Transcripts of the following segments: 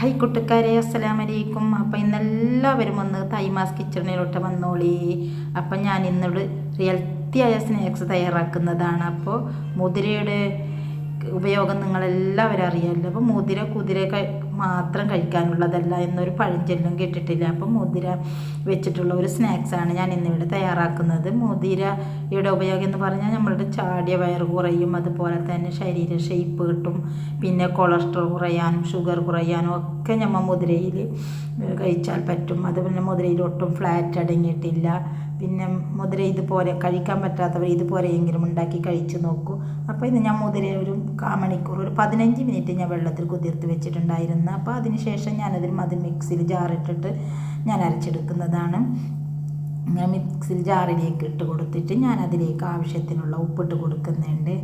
Hi കുട്ടിക്കാരെ അസ്സലാം വലൈക്കും അപ്പം ഇന്നെല്ലാവരും ഒന്ന് തൈമാസ് കിച്ചണിലോട്ട് വന്നോളി. അപ്പം ഞാൻ ഇന്നോട് റിയൽത്തിയായ സ്നാക്സ് തയ്യാറാക്കുന്നതാണ്. അപ്പോൾ മുതിരയുടെ ഉപയോഗം നിങ്ങളെല്ലാവരും അറിയാമല്ലോ. അപ്പോൾ മുതിര കുതിര മാത്രം കഴിക്കാനുള്ളതല്ല എന്നൊരു പഴഞ്ചൊല്ലും കേട്ടിട്ടില്ല. അപ്പം മുതിര വെച്ചിട്ടുള്ള ഒരു സ്നാക്സാണ് ഞാൻ ഇന്നിവിടെ തയ്യാറാക്കുന്നത്. മുതിരയുടെ ഉപയോഗം എന്ന് പറഞ്ഞാൽ നമ്മളുടെ ചാടിയ വയറ് കുറയും അതുപോലെ തന്നെ ശരീര ഷേപ്പ് കിട്ടും. പിന്നെ കൊളസ്ട്രോൾ കുറയാനും ഷുഗർ കുറയാനും ഒക്കെ നമ്മൾ മുതിരയിൽ കഴിച്ചാൽ പറ്റും. അതുപോലെ മുതിരയിൽ ഒട്ടും ഫ്ലാറ്റ് അടങ്ങിയിട്ടില്ല. പിന്നെ മുതിര ഇതുപോലെ കഴിക്കാൻ പറ്റാത്തവർ ഇതുപോലെയെങ്കിലും ഉണ്ടാക്കി കഴിച്ചു നോക്കൂ. അപ്പോൾ ഇത് ഞാൻ മുതിര ഒരു മണിക്കൂർ ഒരു പതിനഞ്ച് മിനിറ്റ് ഞാൻ വെള്ളത്തിൽ കുതിർത്ത് വെച്ചിട്ടുണ്ടായിരുന്നു. അപ്പോൾ അതിന് ശേഷം ഞാനതിൽ മതി മിക്സിയിൽ ജാറിട്ടിട്ട് ഞാൻ അരച്ചെടുക്കുന്നതാണ്. ഇങ്ങനെ മിക്സിൽ ജാറിലേക്ക് ഇട്ട് കൊടുത്തിട്ട് ഞാൻ അതിലേക്ക് ആവശ്യത്തിനുള്ള ഉപ്പിട്ട് കൊടുക്കുന്നുണ്ട്.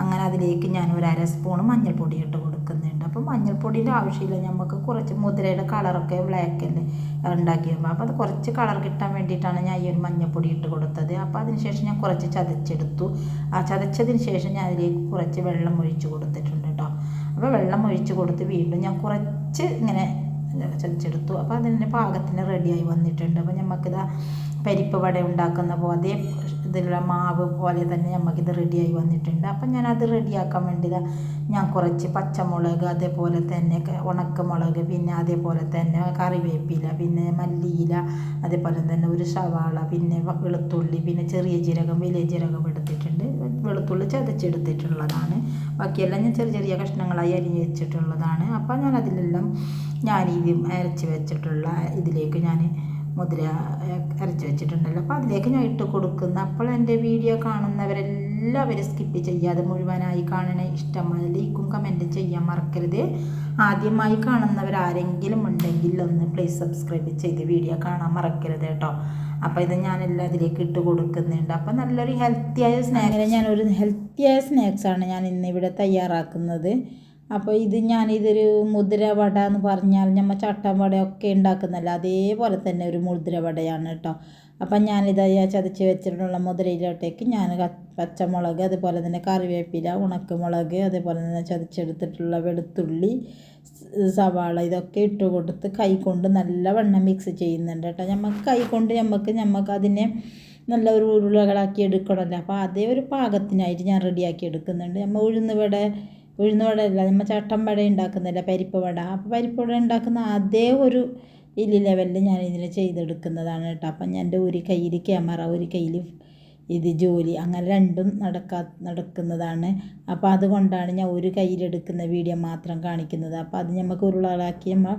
അങ്ങനെ അതിലേക്ക് ഞാൻ ഒരു അര സ്പൂൺ മഞ്ഞൾപ്പൊടി ഇട്ട് കൊടുക്കുന്നുണ്ട്. അപ്പോൾ മഞ്ഞൾപ്പൊടിയുടെ ആവശ്യമില്ല. നമുക്ക് കുറച്ച് മുതിരയുടെ കളറൊക്കെ ബ്ലാക്ക് അല്ലേ ഉണ്ടാക്കി വരുമ്പോൾ അപ്പോൾ അത് കുറച്ച് കളർ കിട്ടാൻ വേണ്ടിയിട്ടാണ് ഞാൻ ഈ ഒരു മഞ്ഞൾപ്പൊടി ഇട്ട് കൊടുത്തത്. അപ്പോൾ അതിന് ശേഷം ഞാൻ കുറച്ച് ചതച്ചെടുത്തു. ആ ചതച്ചതിന് ശേഷം ഞാൻ അതിലേക്ക് കുറച്ച് വെള്ളം ഒഴിച്ച് കൊടുത്തിട്ടുണ്ട് കേട്ടോ. അപ്പോൾ വെള്ളം ഒഴിച്ച് കൊടുത്ത് വീണ്ടും ഞാൻ കുറച്ച് ഇങ്ങനെ ചതച്ചെടുത്തു. അപ്പോൾ അതിന്റെ പാകത്തിന് റെഡിയായി വന്നിട്ടുണ്ട്. അപ്പോൾ നമുക്കിതാ പരിപ്പ് വട ഉണ്ടാക്കുന്ന പോലെ ഇതിലുള്ള മാവ് പോലെ തന്നെ നമുക്കിത് റെഡിയായി വന്നിട്ടുണ്ട്. അപ്പം ഞാനത് റെഡിയാക്കാൻ വേണ്ടി ഞാൻ കുറച്ച് പച്ചമുളക് അതേപോലെ തന്നെ ഉണക്കമുളക് പിന്നെ അതേപോലെ തന്നെ കറിവേപ്പില പിന്നെ മല്ലിയില അതേപോലെ തന്നെ ഒരു സവാള പിന്നെ വെളുത്തുള്ളി പിന്നെ ചെറിയ ജീരകം വലിയ ജീരകം എടുത്തിട്ടുണ്ട്. വെളുത്തുള്ളി ചതച്ചെടുത്തിട്ടുള്ളതാണ്. ബാക്കിയെല്ലാം ഞാൻ ചെറിയ ചെറിയ കഷ്ണങ്ങളായി അരിഞ്ഞ് വെച്ചിട്ടുള്ളതാണ്. അപ്പോൾ ഞാൻ ഇത് അരച്ച് വെച്ചിട്ടുള്ള ഇതിലേക്ക് ഞാൻ മുദ്ര അരച്ച് വെച്ചിട്ടുണ്ടല്ലോ. അപ്പോൾ അതിലേക്ക് ഞാൻ ഇട്ട് കൊടുക്കുന്ന. അപ്പോൾ എന്റെ വീഡിയോ കാണുന്നവരെല്ലാവരും സ്കിപ്പ് ചെയ്യാതെ മുഴുവനായി കാണണേ ഇഷ്ടമായ ലൈക്കും കമന്റും ചെയ്യാൻ മറക്കരുത്. ആദ്യമായി കാണുന്നവർ ആരെങ്കിലും ഉണ്ടെങ്കിൽ ഒന്ന് പ്ലീസ് സബ്സ്ക്രൈബ് ചെയ്ത് വീഡിയോ കാണാൻ മറക്കരുത് കേട്ടോ. അപ്പോൾ ഇത് ഞാനെല്ലാം അതിലേക്ക് ഇട്ട് കൊടുക്കുന്നുണ്ട്. അപ്പോൾ നല്ലൊരു ഹെൽത്തിയായ സ്നാക്സ് ഞാനൊരു ഹെൽത്തിയായ സ്നാക്സാണ് ഞാൻ ഇന്ന് ഇവിടെ തയ്യാറാക്കുന്നത്. അപ്പോൾ ഇത് ഞാൻ ഇതൊരു മുദ്ര വട എന്ന് പറഞ്ഞാൽ നമ്മൾ ചട്ടൻ വടയൊക്കെ ഉണ്ടാക്കുന്നല്ലോ അതേപോലെ തന്നെ ഒരു മുദ്ര വടയാണ് കേട്ടോ അപ്പം ഞാനിത് ചതച്ച് വെച്ചിട്ടുള്ള മുദ്രയിലോട്ടേക്ക് ഞാൻ പച്ചമുളക് അതുപോലെ തന്നെ കറിവേപ്പില ഉണക്കമുളക് അതേപോലെ തന്നെ ചതച്ചെടുത്തിട്ടുള്ള വെളുത്തുള്ളി സവാള ഇതൊക്കെ ഇട്ട് കൊടുത്ത് കൈ കൊണ്ട് നല്ലവണ്ണം മിക്സ് ചെയ്യുന്നുണ്ട് കേട്ടോ നമുക്ക് കൈ കൊണ്ട് നമുക്ക് നമുക്ക് അതിനെ നല്ല ഒരു ഉരുളകളാക്കി എടുക്കണമല്ലോ അപ്പോൾ അതേ ഒരു പാകത്തിനായിട്ട് ഞാൻ റെഡിയാക്കി എടുക്കുന്നുണ്ട്. നമ്മൾ ഉഴുന്ന് വട ഉഴുന്ന് വട അല്ല നമ്മൾ ചട്ടൻ വട ഉണ്ടാക്കുന്നില്ല പരിപ്പ് വട. അപ്പോൾ പരിപ്പ് വട ഉണ്ടാക്കുന്ന അതേ ഒരു ലെവലിൽ ഞാൻ ഇതിനെ ചെയ്തെടുക്കുന്നതാണ് കേട്ടോ. അപ്പം ഞാൻ എന്റെ ഒരു കയ്യിൽ ക്യാമറ ഒരു കയ്യിൽ ഇത് ജോലി അങ്ങനെ രണ്ടും നടക്കാ നടക്കുന്നതാണ്. അപ്പോൾ അതുകൊണ്ടാണ് ഞാൻ ഒരു കയ്യിലെടുക്കുന്ന വീഡിയോ മാത്രം കാണിക്കുന്നത്. അപ്പോൾ അത് നമുക്ക് ഉരുളകളാക്കി നമ്മൾ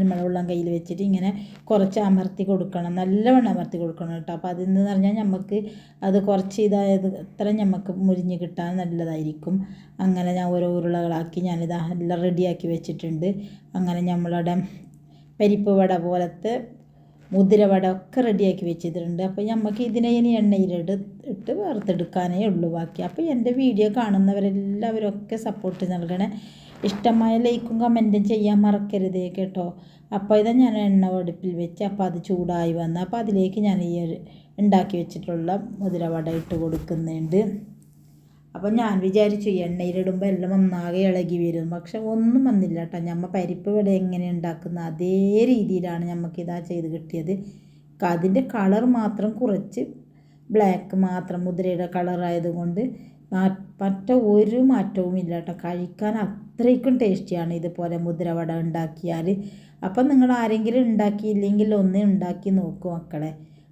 നമ്മളെ ഉള്ളം കയ്യിൽ വെച്ചിട്ട് ഇങ്ങനെ കുറച്ച് അമർത്തി കൊടുക്കണം. നല്ലവണ്ണം അമർത്തി കൊടുക്കണം കേട്ടോ. അപ്പോൾ അതെന്ന് പറഞ്ഞാൽ നമുക്ക് അത് കുറച്ച് ഇതായത് അത്ര നമുക്ക് മുരിഞ്ഞ് കിട്ടാൻ നല്ലതായിരിക്കും. അങ്ങനെ ഞാൻ ഓരോ ഉരുളകളാക്കി ഞാനിത് എല്ലാം റെഡിയാക്കി വെച്ചിട്ടുണ്ട്. അങ്ങനെ നമ്മളുടെ പരിപ്പ് വട പോലത്തെ മുതിര വട ഒക്കെ റെഡിയാക്കി വെച്ചിട്ടുണ്ട്. അപ്പോൾ നമുക്ക് ഇതിനെ ഇനി എണ്ണയിലിട്ട് ഇട്ട് വറുത്തെടുക്കാനേ ഉള്ളൂ ബാക്കി. അപ്പോൾ എന്റെ വീഡിയോ കാണുന്നവരെല്ലാവരും ഒക്കെ സപ്പോർട്ട് നൽകണേ. ഇഷ്ടമായ ലൈക്കും കമന്റും ചെയ്യാൻ മറക്കരുത് കേട്ടോ. അപ്പോൾ ഇത് ഞാൻ എണ്ണ അടുപ്പിൽ വെച്ച് അപ്പോൾ അത് ചൂടായി വന്ന് അപ്പോൾ അതിലേക്ക് ഞാൻ ഈ ഉണ്ടാക്കി വെച്ചിട്ടുള്ള മുതിരവട ഇട്ട് കൊടുക്കുന്നുണ്ട്. അപ്പം ഞാൻ വിചാരിച്ചു എണ്ണയിലിടുമ്പോൾ എല്ലാം ഒന്നാകെ ഇളകി വരും. പക്ഷെ ഒന്നും വന്നില്ല കേട്ടോ. ഞമ്മ പരിപ്പ് വട എങ്ങനെ ഉണ്ടാക്കുന്ന അതേ രീതിയിലാണ് നമുക്കിതാ ചെയ്ത് കിട്ടിയത്. അതിന്റെ കളർ മാത്രം കുറച്ച് ബ്ലാക്ക് മാത്രം മുദ്രയുടെ കളറായതുകൊണ്ട് മറ്റ ഒരു മാറ്റവും ഇല്ല കേട്ടോ. കഴിക്കാൻ അത്രയ്ക്കും ടേസ്റ്റിയാണ് ഇതുപോലെ മുദ്രവട ഉണ്ടാക്കിയാൽ. അപ്പം നിങ്ങൾ ആരെങ്കിലും ഉണ്ടാക്കിയില്ലെങ്കിൽ ഒന്ന് ഉണ്ടാക്കി നോക്കൂ മക്കളെ.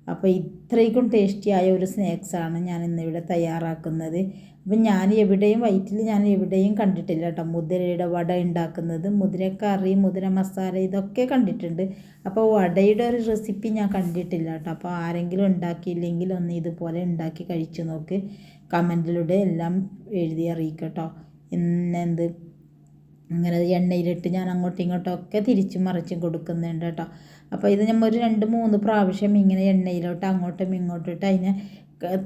അപ്പോൾ ഇത്രയ്ക്കും ടേസ്റ്റിയായ ഒരു സ്നാക്സാണ് ഞാൻ ഇന്നിവിടെ തയ്യാറാക്കുന്നത്. അപ്പം ഞാൻ എവിടെയും വയറ്റിൽ ഞാൻ എവിടെയും കണ്ടിട്ടില്ല കേട്ടോ. മുതിരയുടെ വട ഉണ്ടാക്കുന്നത് മുതിരക്കറി മുതിര മസാല ഇതൊക്കെ കണ്ടിട്ടുണ്ട്. അപ്പോൾ വടയുടെ ഒരു റെസിപ്പി ഞാൻ കണ്ടിട്ടില്ല കേട്ടോ. അപ്പോൾ ആരെങ്കിലും ഉണ്ടാക്കിയില്ലെങ്കിൽ ഒന്ന് ഇതുപോലെ ഉണ്ടാക്കി കഴിച്ചു നോക്ക്. കമന്റിലൂടെ എല്ലാം എഴുതി അറിയിക്കട്ടോ ഇന്നെന്ത്? അങ്ങനെ എണ്ണയിലിട്ട് ഞാൻ അങ്ങോട്ടും ഇങ്ങോട്ടും ഒക്കെ തിരിച്ചും മറിച്ചും കൊടുക്കുന്നുണ്ട് കേട്ടോ. അപ്പോൾ ഇത് നമ്മൾ ഒരു രണ്ട് മൂന്ന് പ്രാവശ്യം ഇങ്ങനെ എണ്ണയിലോട്ട് അങ്ങോട്ടും ഇങ്ങോട്ടും ഇട്ട് അതിനെ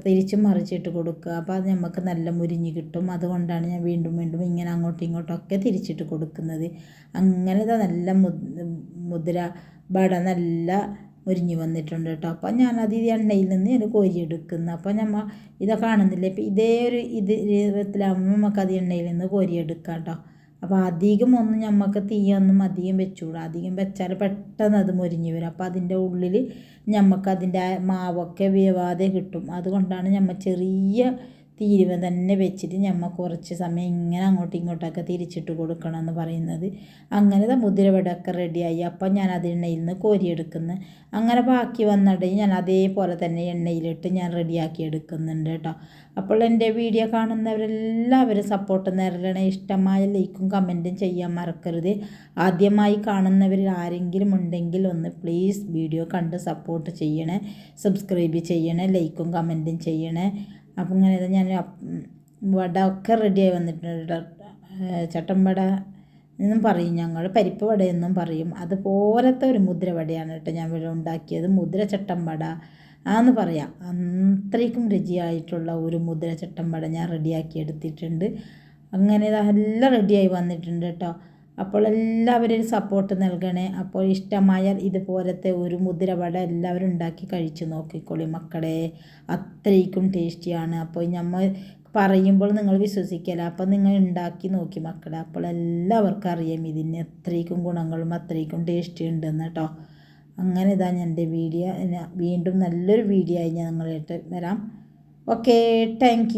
തിരിച്ചും മറിച്ചിട്ട് കൊടുക്കുക. അപ്പോൾ അത് നമുക്ക് നല്ല മുരിഞ്ഞ് കിട്ടും. അതുകൊണ്ടാണ് ഞാൻ വീണ്ടും വീണ്ടും ഇങ്ങനെ അങ്ങോട്ടും ഇങ്ങോട്ടും ഒക്കെ തിരിച്ചിട്ട് കൊടുക്കുന്നത്. അങ്ങനെ നല്ല മുദ് മുദ്ര ബട നല്ല മുരിഞ്ഞ് വന്നിട്ടുണ്ട് കേട്ടോ. അപ്പോൾ ഞാനത് ഈ എണ്ണയിൽ നിന്ന് ഞാൻ കോരിയെടുക്കുന്നു അപ്പോൾ നമ്മൾ ഇതൊക്കെ കാണുന്നില്ല? ഇപ്പോൾ ഇതേ ഒരു ഇത് രൂപത്തിലാകുമ്പോൾ നമുക്കത് എണ്ണയിൽ നിന്ന് കോരിയെടുക്കാം കേട്ടോ. അപ്പോൾ അധികം ഒന്നും നമുക്ക് തീയൊന്നും അധികം വെച്ചുകൂടാ അധികം വെച്ചാൽ പെട്ടെന്ന് അത് മുരിഞ്ഞ് വരും. അപ്പോൾ അതിന്റെ ഉള്ളിൽ നമുക്ക് അതിന്റെ മാവൊക്കെ വേവാതെ കിട്ടും. അതുകൊണ്ടാണ് നമ്മൾ ചെറിയ തീരുവ തന്നെ വെച്ചിട്ട് നമ്മൾ കുറച്ച് സമയം ഇങ്ങനെ അങ്ങോട്ടും ഇങ്ങോട്ടൊക്കെ തിരിച്ചിട്ട് കൊടുക്കണം എന്ന് പറയുന്നത് അങ്ങനെ മുതിരവടയൊക്കെ റെഡിയായി അപ്പം ഞാൻ അത് എണ്ണയിൽ നിന്ന് കോരിയെടുക്കുന്നു. അങ്ങനെ ബാക്കി വന്നിട്ട് ഞാൻ അതേപോലെ തന്നെ എണ്ണയിലിട്ട് ഞാൻ റെഡിയാക്കി എടുക്കുന്നുണ്ട് കേട്ടോ. അപ്പോൾ എന്റെ വീഡിയോ കാണുന്നവരെല്ലാവരും സപ്പോർട്ട് നേരിടണേ. ഇഷ്ടമായ ലൈക്കും കമന്റും ചെയ്യാൻ മറക്കരുത്. ആദ്യമായി കാണുന്നവരിൽ ആരെങ്കിലും ഉണ്ടെങ്കിൽ ഒന്ന് പ്ലീസ് വീഡിയോ കണ്ട് സപ്പോർട്ട് ചെയ്യണേ. സബ്സ്ക്രൈബ് ചെയ്യണേ. ലൈക്കും കമന്റും ചെയ്യണേ. അപ്പം ഇങ്ങനെ ഇത് ഞാൻ വട ഒക്കെ റെഡിയായി വന്നിട്ടുണ്ട്. ചട്ടൻ വട എന്നും പറയും. ഞങ്ങൾ പരിപ്പ് വടയെന്നും പറയും. അതുപോലത്തെ ഒരു മുദ്ര വടയാണ് കേട്ടോ ഞാൻ ഇവിടെ ഉണ്ടാക്കിയത്. മുദ്ര ചട്ടൻ വട ആന്ന് പറയാം. അത്രയ്ക്കും രുചിയായിട്ടുള്ള ഒരു മുദ്ര ചട്ടൻ വട ഞാൻ റെഡിയാക്കി എടുത്തിട്ടുണ്ട്. അങ്ങനെ ഇതെല്ലാം റെഡിയായി വന്നിട്ടുണ്ട് കേട്ടോ. അപ്പോൾ എല്ലാവരും സപ്പോർട്ട് നൽകണേ. അപ്പോൾ ഇഷ്ടമായാൽ ഇതുപോലത്തെ ഒരു മുദ്രവട എല്ലാവരും ഉണ്ടാക്കി കഴിച്ച് നോക്കിക്കോളി മക്കളെ. അത്രയ്ക്കും ടേസ്റ്റിയാണ്. അപ്പോൾ നമ്മൾ പറയുമ്പോൾ നിങ്ങൾ വിശ്വസിക്കില്ല അപ്പോൾ നിങ്ങൾ ഉണ്ടാക്കി നോക്കി മക്കളെ. അപ്പോൾ എല്ലാവർക്കും അറിയാം ഇതിന് എത്രയ്ക്കും ഗുണങ്ങളും അത്രയ്ക്കും ടേസ്റ്റി ഉണ്ടെന്ന് കേട്ടോ. അങ്ങനെ ഇതാ ഞാൻ എന്റെ വീഡിയോ വീണ്ടും നല്ലൊരു വീഡിയോ ആയി ഞാൻ നിങ്ങളായിട്ട് വരാം. Okay thank